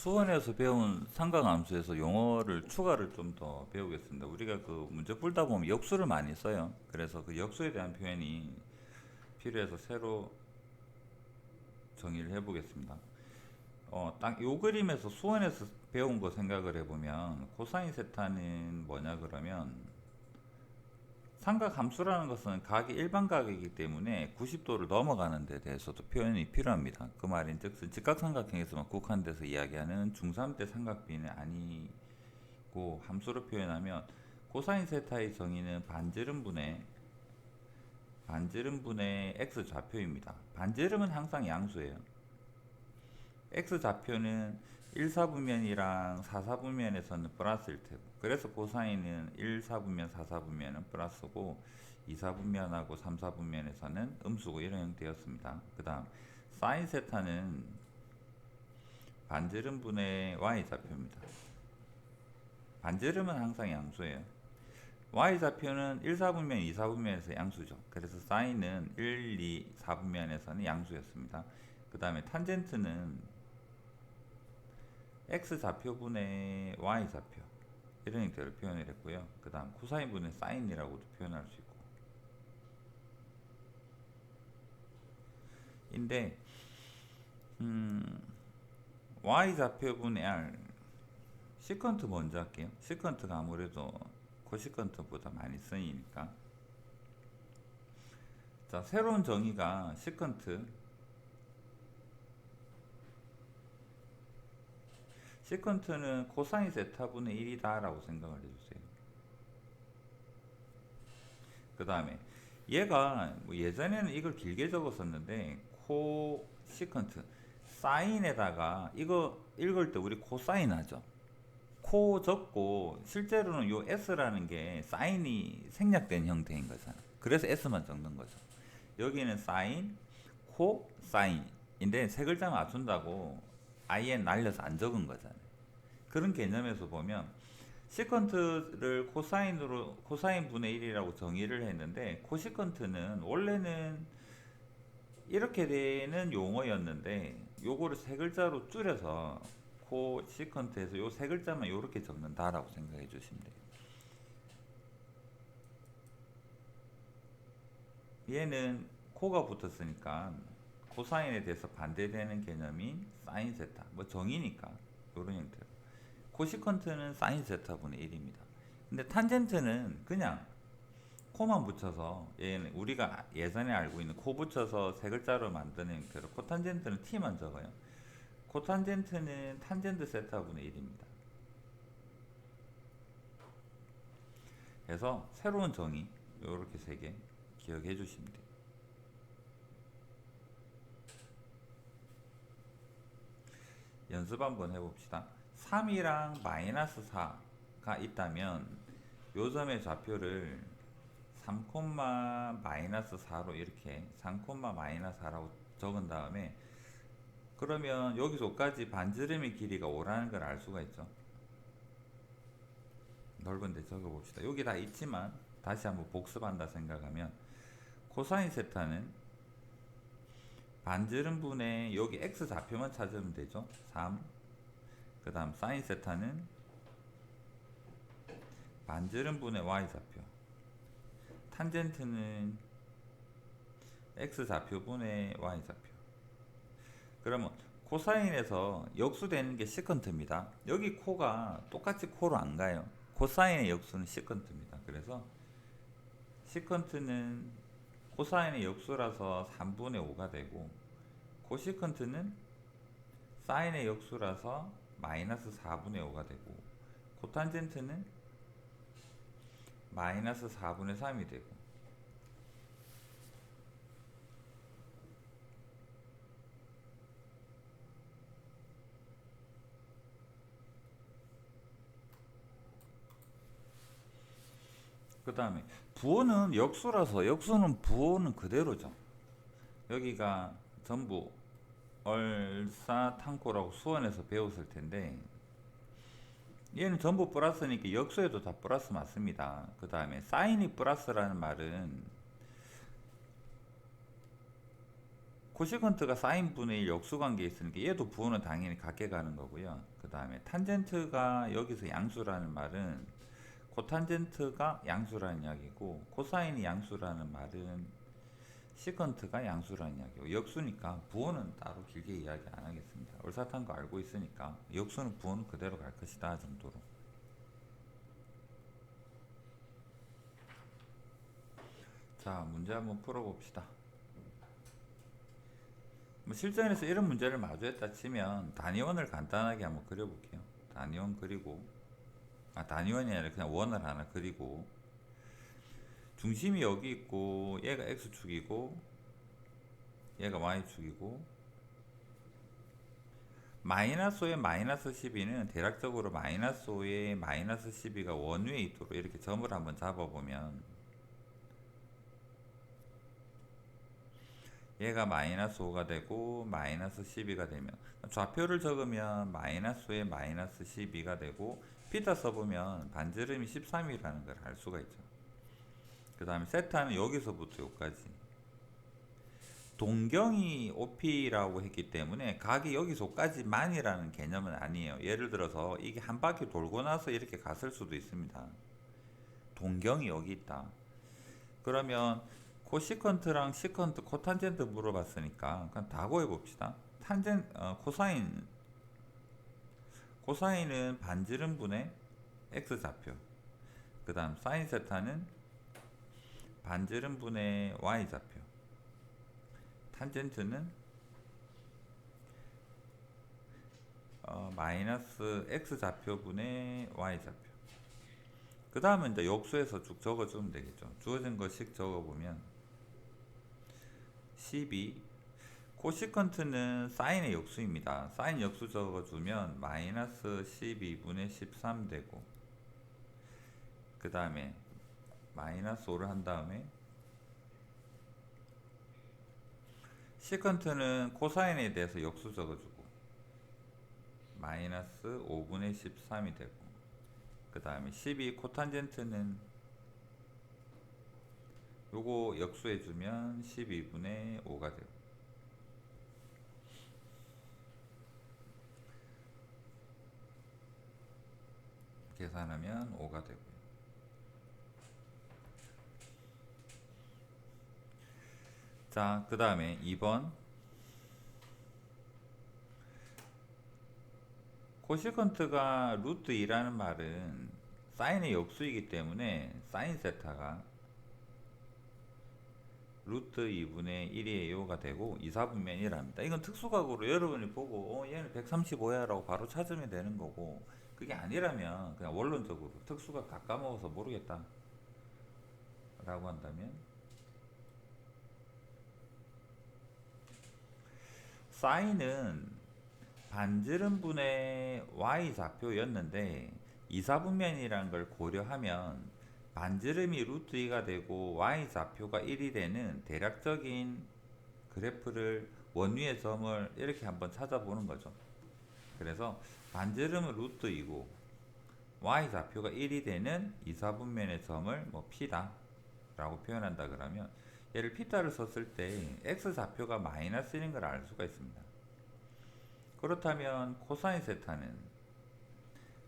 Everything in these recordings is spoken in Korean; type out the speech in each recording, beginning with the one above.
수원에서 배운 삼각함수에서 용어를 추가를 좀 더 배우겠습니다. 우리가 그 문제 풀다 보면 역수를 많이 써요. 그래서 그 역수에 대한 표현이 필요해서 새로 정의를 해보겠습니다. 어, 딱 요 그림에서 수원에서 배운 거 생각을 해보면 코사인 세타는 뭐냐 그러면 삼각 함수라는 것은 각이 일반각이기 때문에 90도를 넘어가는 데 대해서도 표현이 필요합니다. 그 말인즉슨 직각삼각형에서만 국한돼서 이야기하는 중3대 삼각비는 아니고 함수로 표현하면 코사인 세타의 정의는 반지름분의 반지름분의 x 좌표입니다. 반지름은 항상 양수예요. x 좌표는 1, 4분면이랑 4, 4분면에서는 플러스일 테고 그래서 코사인은 1, 4분면, 4, 4분면은 플러스고 2, 4분면하고 3, 4분면에서는 음수고 이런 형태였습니다. 그 다음 사인 세타는 반지름분의 y 좌표입니다. 반지름은 항상 양수예요. y 좌표는 1, 4분면, 2, 4분면에서 양수죠. 그래서 사인은 1, 2, 4분면에서는 양수였습니다. 그 다음에 탄젠트는 x 좌표분의 y 좌표 이런 형태로 표현을 했고요. 그 다음 코사인분의 사인이라고도 표현할 수 있고 인데 음, y 좌표분의 r 시컨트 먼저 할게요. 시컨트가 아무래도 코시컨트보다 많이 쓰이니까 자 새로운 정의가 시컨트 시컨트는 코사인 세타분의 1이다 라고 생각을 해주세요. 그 다음에 얘가 뭐 예전에는 이걸 길게 적었었는데 코 시컨트 사인에다가 이거 읽을 때 우리 코사인 하죠. 코 적고 실제로는 요 s라는 게 사인이 생략된 형태인 거잖아. 그래서 s만 적는 거죠. 여기는 사인 코 사인인데 세 글자 맞춘다고 아예 날려서 안 적은 거잖아요. 그런 개념에서 보면 시컨트를 코사인으로 코사인 분의 1이라고 정의를 했는데 코시컨트는 원래는 이렇게 되는 용어였는데 요거를 세 글자로 줄여서 코시컨트에서 요 세 글자만 요렇게 적는다라고 생각해 주시면 돼요. 얘는 코가 붙었으니까 코사인에 대해서 반대되는 개념인 사인 세타 뭐 정의니까 이런 형태로 코시컨트는 사인 세타분의 1입니다. 근데 탄젠트는 그냥 코만 붙여서 얘는 우리가 예전에 알고 있는 코 붙여서 세 글자로 만드는 형태로 코탄젠트는 t만 적어요. 코탄젠트는 탄젠트 세타분의 1입니다. 그래서 새로운 정의 이렇게 세 개 기억해 주시면 돼요. 연습 한번 해봅시다. 3이랑 마이너스 4가 있다면 요 점의 좌표를 3, 마이너스 4로 이렇게 3, 마이너스 4라고 적은 다음에 그러면 여기서까지 반지름의 길이가 5라는 걸 알 수가 있죠. 넓은데 적어봅시다. 여기 다 있지만 다시 한번 복습한다 생각하면 코사인 세타는 반지름분의 여기 x 좌표만 찾으면 되죠. 3. 그 다음 사인 세타는 반지름분의 y 좌표. 탄젠트는 x 좌표분의 y 좌표. 그러면 코사인에서 역수되는 게 시컨트입니다. 여기 코가 똑같이 코로 안 가요. 코사인의 역수는 시컨트입니다. 그래서 시컨트는 코사인의 역수라서 3분의 5가 되고 코시컨트는 사인의 역수라서 마이너스 4분의 5가 되고 코탄젠트는 마이너스 4분의 3이 되고 그 다음에 부호는 역수라서 역수는 부호는 그대로죠. 여기가 전부 얼사탕코라고 수원에서 배웠을 텐데 얘는 전부 플러스니까 역수에도 다 플러스 맞습니다. 그 다음에 사인이 플러스라는 말은 코시컨트가 사인 분의 1 역수 관계에 있으니까 얘도 부호는 당연히 같게 가는 거고요. 그 다음에 탄젠트가 여기서 양수라는 말은 코탄젠트가 양수라는 이야기고 코사인이 양수라는 말은 시컨트가 양수라는 이야기고 역수니까 부호는 따로 길게 이야기 안 하겠습니다. 얼사탄 거 알고 있으니까 역수는 부호는 그대로 갈 것이다 정도로. 자 문제 한번 풀어봅시다. 뭐 실전에서 이런 문제를 마주했다 치면 단위원을 간단하게 한번 그려볼게요. 단위원 그리고 아 단위원이 아니라 그냥 원을 하나 그리고 중심이 여기 있고 얘가 x축이고 얘가 y축이고 마이너스 5에 마이너스 12는 대략적으로 마이너스 5에 마이너스 12가 원위에 있도록 이렇게 점을 한번 잡아보면 얘가 마이너스 5가 되고 마이너스 12가 되면 좌표를 적으면 마이너스 5에 마이너스 12가 되고 피타 써보면 반지름이 13이라는 걸 알 수가 있죠. 그 다음에 세타는 여기서부터 여기까지 동경이 OP라고 했기 때문에 각이 여기서까지만이라는 개념은 아니에요. 예를 들어서 이게 한 바퀴 돌고 나서 이렇게 갔을 수도 있습니다. 동경이 여기 있다. 그러면 코시컨트랑 시컨트, 코탄젠트 물어봤으니까 그냥 다 구해봅시다. 탄젠, 어, 코사인 코사인은 반지름 분의 x좌표 그 다음 사인 세타는 반지름분의 y좌표. 탄젠트는 어, 마이너스 x좌표분의 y좌표. 그 다음은 이제 역수에서 쭉 적어주면 되겠죠. 주어진 것씩 적어보면 12 코시컨트는 사인의 역수입니다. 사인 역수 적어주면 마이너스 12분의 13 되고 그 다음에 마이너스 5를 한 다음에 시컨트는 코사인에 대해서 역수 적어주고 마이너스 5분의 13이 되고 그 다음에 12 코탄젠트는 요거 역수해주면 12분의 5가 되고 계산하면 5가 되고요. 자, 그 다음에 2번 코시컨트가 루트 2라는 말은 사인의 역수이기 때문에 사인 세타가 루트 2분의 1이에요가 되고 2, 4분면이랍니다. 이건 특수각으로 여러분이 보고 어, 얘는 135야 라고 바로 찾으면 되는 거고 그게 아니라면 그냥 원론적으로 특수각 다 까먹어서 모르겠다 라고 한다면 사인은 반지름 분의 y좌표였는데 2, 4분면이라는 걸 고려하면 반지름이 루트 2가 되고 y좌표가 1이 되는 대략적인 그래프를 원위의 점을 이렇게 한번 찾아보는 거죠. 그래서 반지름은 루트 2고 y좌표가 1이 되는 2, 4분면의 점을 뭐 p다 라고 표현한다 그러면 얘를 피타를 썼을 때 x좌표가 마이너스 1인 걸 알 수가 있습니다. 그렇다면 코사인 세타는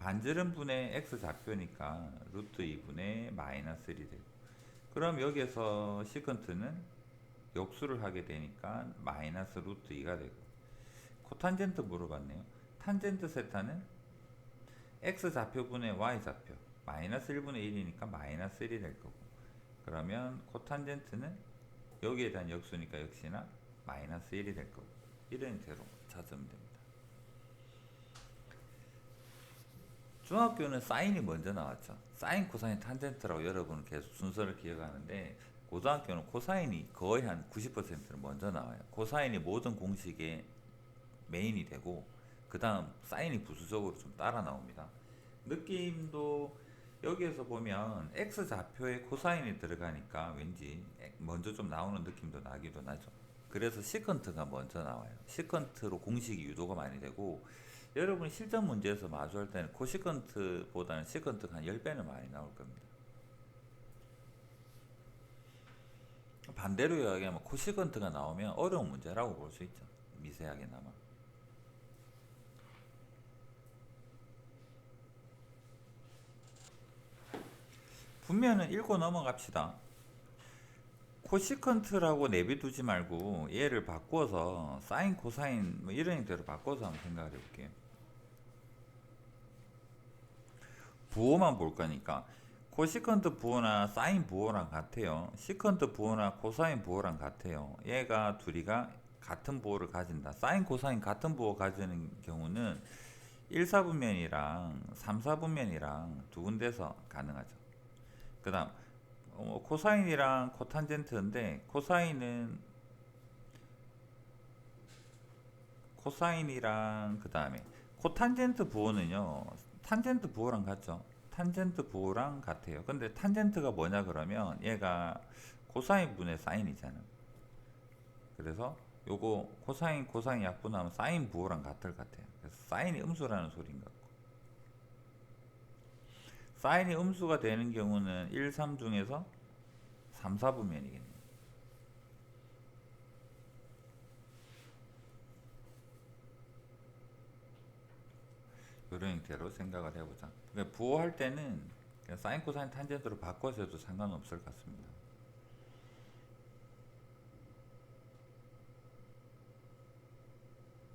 반지름 분의 x좌표니까 루트 2분의 마이너스 1이 되고 그럼 여기에서 시컨트는 역수를 하게 되니까 마이너스 루트 2가 되고 코탄젠트 물어봤네요. 탄젠트 세타는 x좌표분의 y좌표 마이너스 1분의 1이니까 마이너스 1이 될 거고 그러면 코탄젠트는 여기에 대한 역수니까 역시나 마이너스 1이 될 거고 이런 대로 찾으면 됩니다. 중학교는 사인이 먼저 나왔죠. 사인, 코사인, 탄젠트라고 여러분은 계속 순서를 기억하는데 고등학교는 코사인이 거의 한 90%는 먼저 나와요. 코사인이 모든 공식의 메인이 되고 그 다음 사인이 부수적으로 좀 따라 나옵니다. 느낌도 여기에서 보면 x 좌표에 코사인이 들어가니까 왠지 먼저 좀 나오는 느낌도 나기도 나죠. 그래서 시컨트가 먼저 나와요. 시컨트로 공식이 유도가 많이 되고 여러분이 실전 문제에서 마주할 때는 코시컨트보다는 시컨트가 한 10배는 많이 나올 겁니다. 반대로 이야기하면 코시건트가 나오면 어려운 문제라고 볼 수 있죠. 미세하게나마. 분면은 읽고 넘어갑시다. 코시컨트라고 내비두지 말고 얘를 바꿔서 사인 코사인 뭐 이런 형태로 바꿔서 한번 생각해 볼게요. 부호만 볼 거니까 코시컨트 부호나 사인 부호랑 같아요. 시컨트 부호나 코사인 부호랑 같아요. 얘가 둘이가 같은 부호를 가진다. 사인 코사인 같은 부호 가지는 경우는 1, 4분면이랑 3, 4분면이랑 두 군데서 가능하죠. 그 다음 어, 코사인이랑 코탄젠트인데 코사인은 코사인이랑 그 다음에 코탄젠트 부호는요 탄젠트 부호랑 같죠? 탄젠트 부호랑 같아요. 근데 탄젠트가 뭐냐 그러면 얘가 코사인 분의 사인이잖아 그래서 요거 코사인 코사인 약분하면 사인 부호랑 같을 것 같아요. 그래서 사인이 음수라는 소리인 것 같고 사인이 음수가 되는 경우는 1, 3 중에서 3, 4분면이겠네요. 이런 형태로 생각을 해보자. 그러니까 부호할 때는 사인, 코사인, 탄젠트로 바꿔서 해도 상관없을 것 같습니다.